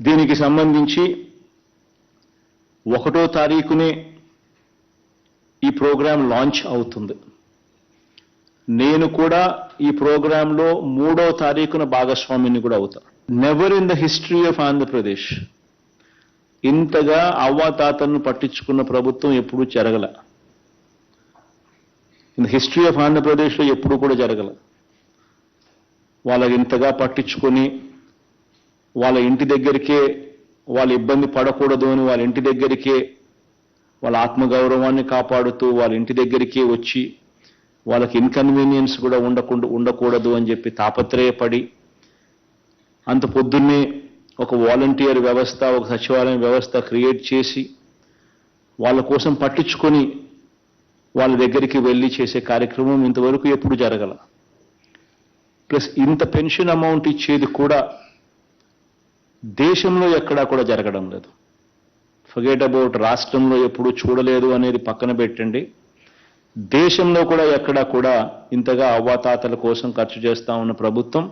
దీనికి సంబంధించి ఒకటో తారీఖునే ఈ ప్రోగ్రాం లాంచ్ అవుతుంది. నేను కూడా ఈ ప్రోగ్రాంలో మూడో తారీఖున భాగస్వామిని కూడా అవుతా. Never in the history of Andhra Pradesh ఇంతగా అవ్వాతాతలను పట్టించుకున్న ప్రభుత్వం ఎప్పుడూ జరగల. ఇన్ హిస్టరీ ఆఫ్ ఆంధ్రప్రదేశ్లో ఎప్పుడు కూడా జరగల. వాళ్ళకి ఇంతగా పట్టించుకొని వాళ్ళ ఇంటి దగ్గరికే వాళ్ళు ఇబ్బంది పడకూడదు అని వాళ్ళ ఇంటి దగ్గరికే వాళ్ళ ఆత్మగౌరవాన్ని కాపాడుతూ వాళ్ళ ఇంటి దగ్గరికే వచ్చి వాళ్ళకి ఇన్కన్వీనియన్స్ కూడా ఉండకుండా ఉండకూడదు అని చెప్పి తాపత్రయపడి అంత పొద్దున్నే ఒక వాలంటీర్ వ్యవస్థ ఒక సచివాలయం వ్యవస్థ క్రియేట్ చేసి వాళ్ళ కోసం పట్టించుకొని వాళ్ళ దగ్గరికి వెళ్ళి చేసే కార్యక్రమం ఇంతవరకు ఎప్పుడు జరగల. ప్లస్ ఇంత పెన్షన్ అమౌంట్ ఇచ్చేది కూడా దేశంలో ఎక్కడా కూడా జరగడం లేదు. ఫగేట్ అబౌట్ రాష్ట్రంలో ఎప్పుడు చూడలేదు అనేది పక్కన పెట్టండి. దేశంలో కూడా ఎక్కడా కూడా ఇంతగా అవ్వాతాతల కోసం ఖర్చు చేస్తా ఉన్న ప్రభుత్వం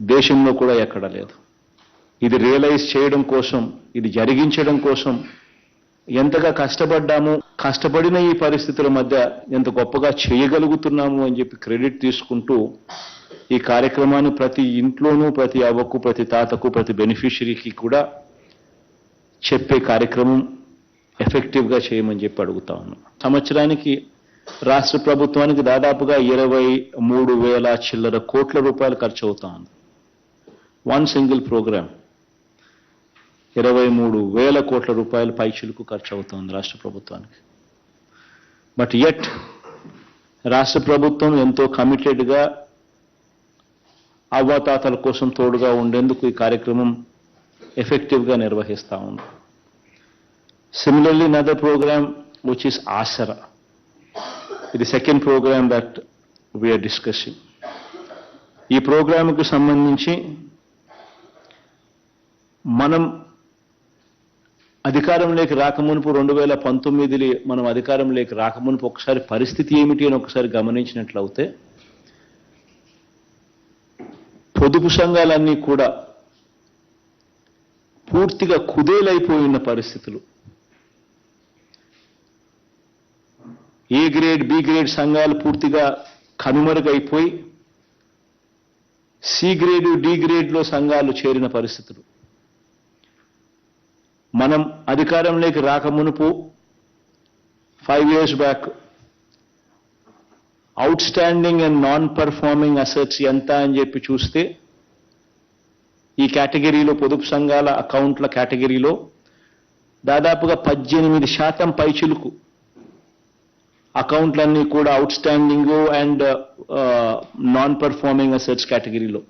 దేశంలో కూడా ఎక్కడ లేదు. ఇది రియలైజ్ చేయడం కోసం ఇది జరిగించడం కోసం ఎంతగా కష్టపడ్డాము కష్టపడిన ఈ పరిస్థితుల మధ్య ఎంత గొప్పగా చేయగలుగుతున్నాము అని చెప్పి క్రెడిట్ తీసుకుంటూ ఈ కార్యక్రమాన్ని ప్రతి ఇంట్లోనూ ప్రతి అవ్వకు ప్రతి తాతకు ప్రతి బెనిఫిషరీకి కూడా చెప్పే కార్యక్రమం ఎఫెక్టివ్గా చేయమని చెప్పి అడుగుతా ఉన్నాం. సంవత్సరానికి రాష్ట్ర ప్రభుత్వానికి దాదాపుగా ఇరవై మూడు వేల చిల్లర కోట్ల రూపాయలు ఖర్చు అవుతా ఉంది. వన్ సింగిల్ ప్రోగ్రామ్ ఇరవై మూడు వేల కోట్ల రూపాయల పైచులకు ఖర్చు అవుతుంది రాష్ట్ర ప్రభుత్వానికి. బట్ ఎట్ రాష్ట్ర ప్రభుత్వం ఎంతో కమిటెడ్గా అవ్వాతాతల కోసం తోడుగా ఉండేందుకు ఈ కార్యక్రమం ఎఫెక్టివ్గా నిర్వహిస్తా ఉంది. Similarly another program which is Aasara ఇది second program that we are discussing ఈ ప్రోగ్రాంకు సంబంధించి మనం అధికారంలోకి రాకమునుపు రెండు వేల పంతొమ్మిది మనం అధికారంలోకి రాకమునుపు ఒకసారి పరిస్థితి ఏమిటి అని ఒకసారి గమనించినట్లయితే పొదుపు సంఘాలన్నీ కూడా పూర్తిగా కుదేలైపోయిన పరిస్థితులు. ఏ గ్రేడ్ బి గ్రేడ్ సంఘాలు పూర్తిగా కనుమరుగైపోయి సి గ్రేడ్ డి గ్రేడ్లో సంఘాలు చేరిన పరిస్థితులు. మనం అధికారంలోకి రాకమునుపు five years back outstanding and non performing assets ఎంత అని చెప్పి చూస్తే ఈ కేటగిరీలో పొదుపు సంఘాల అకౌంట్ల కేటగిరీలో దాదాపుగా పద్దెనిమిది శాతం పైచులకు అకౌంట్లన్నీ కూడా outstanding and non performing assets కేటగిరీలో.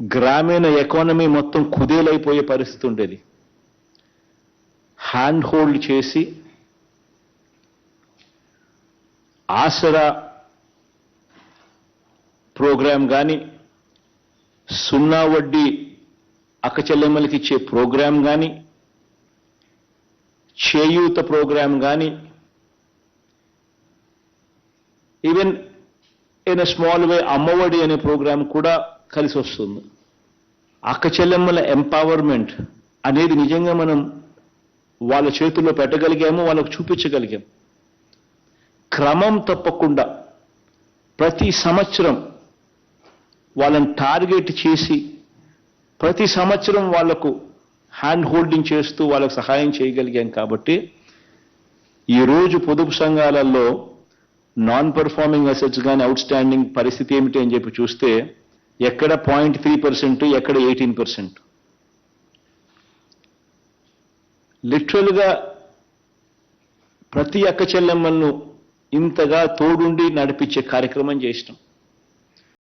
గ్రామీణ ఎకానమీ మొత్తం కుదేలైపోయే పరిస్థితి ఉండేది. హ్యాండ్ హోల్డ్ చేసి ఆసరా ప్రోగ్రాం కానీ సున్నా వడ్డీ అక్కచెల్లెమ్మలకి ఇచ్చే ప్రోగ్రాం కానీ చేయూత ప్రోగ్రాం కానీ even in small way Amma Vodi అనే ప్రోగ్రాం కూడా కలిసి వస్తుంది. అక్క చెల్లెమ్మల ఎంపవర్మెంట్ అనేది నిజంగా మనం వాళ్ళ చేతుల్లో పెట్టగలిగాము వాళ్ళకు చూపించగలిగాం. క్రమం తప్పకుండా ప్రతి సంవత్సరం వాళ్ళని టార్గెట్ చేసి ప్రతి సంవత్సరం వాళ్ళకు హ్యాండ్ హోల్డింగ్ చేస్తూ వాళ్ళకు సహాయం చేయగలిగాం కాబట్టి ఈరోజు పొదుపు సంఘాలలో నాన్ పర్ఫార్మింగ్ అసెట్స్ కానీ అవుట్ స్టాండింగ్ పరిస్థితి ఏమిటి అని చెప్పి చూస్తే ఎక్కడ పాయింట్ త్రీ పర్సెంట్ ఎక్కడ ఎయిటీన్ పర్సెంట్. లిటరల్గా ప్రతి అక్క చెల్లెమ్మలను ఇంతగా తోడుండి నడిపించే కార్యక్రమం చేసినాం.